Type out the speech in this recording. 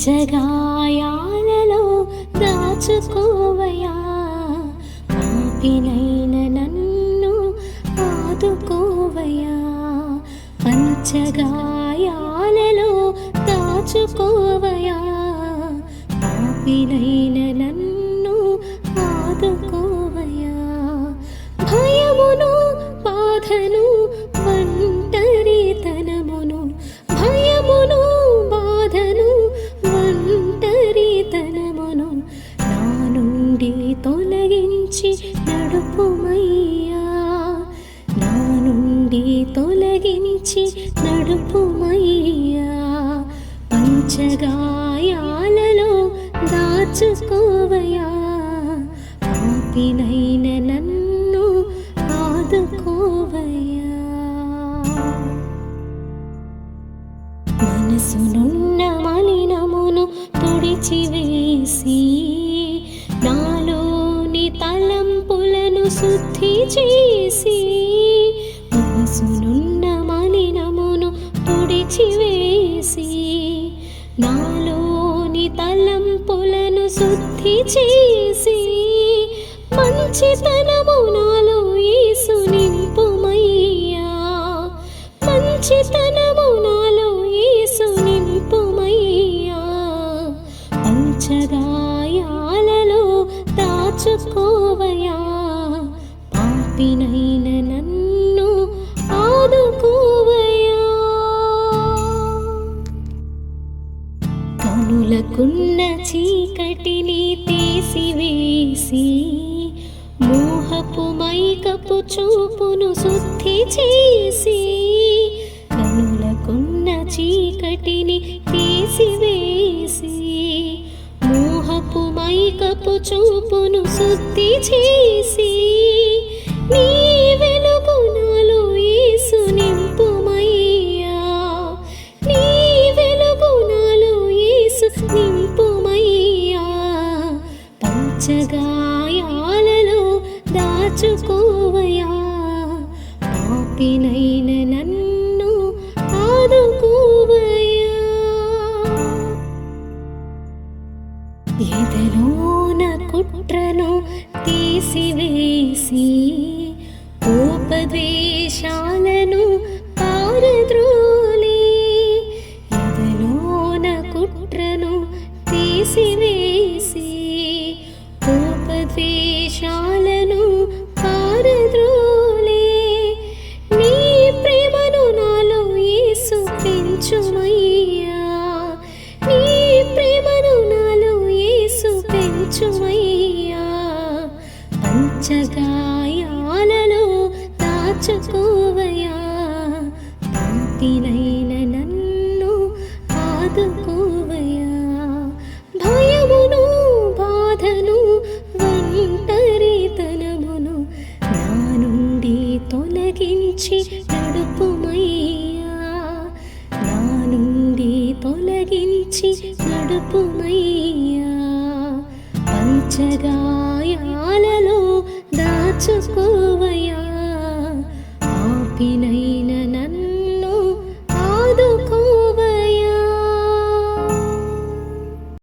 జగాయాలలో దాచుకోవయా పాపినైన నన్ను ఆదుకోవయా పంచగాయాలలో దాచుకోవయా పాపినైన నన్ను ఆదుకోవయా భయమును బాధను తొలగించి నడుపుమయ్యా. నా నుండి తొలగించి నడుపుమయ్యా. పంచగాయాలలో దాచుకోవయా పాపినైన నన్ను ఆదుకోవయ్యా. మనసునున్న మలినమును తుడిచివేసి నాలోని తలంపులను శుద్ధి చేసి మనసునున్న మలినమును తుడిచివేసి నాలోని తలంపులను శుద్ధి చేసి మంచితనము నాలో యేసు నింపుమయ్యా. మంచిత దాచుకోవయా పాపినైన నన్ను ఆదుకోవయా? కనులకున్న చీకటిని తీసివేసి మోహపు మైకపు చూపును శుద్ధి చేసి కనులకున్న చీకటిని తీసివేసి మోహపు మైకపు చూపును శుద్ధి చేసి నీ వెలుగు నాలో యేసు నింపుమయ్యా. నీ వెలుగు నాలో యేసు నింపుమయ్యా. పంచగాయాలలో దాచుకోవయా పాపినైన తీసివేసి పంచగాయాలలో దాచుకోవయా పాపినైన నన్ను ఆదుకోవయా భయమును బాధను ఒంటరితనమును నా నుండి తొలగించి నడుపుమయ్యా. నా నుండి తొలగించి నడుపుమయ్యా. పంచగాయాలలో దాచుకోవయా ఆపినై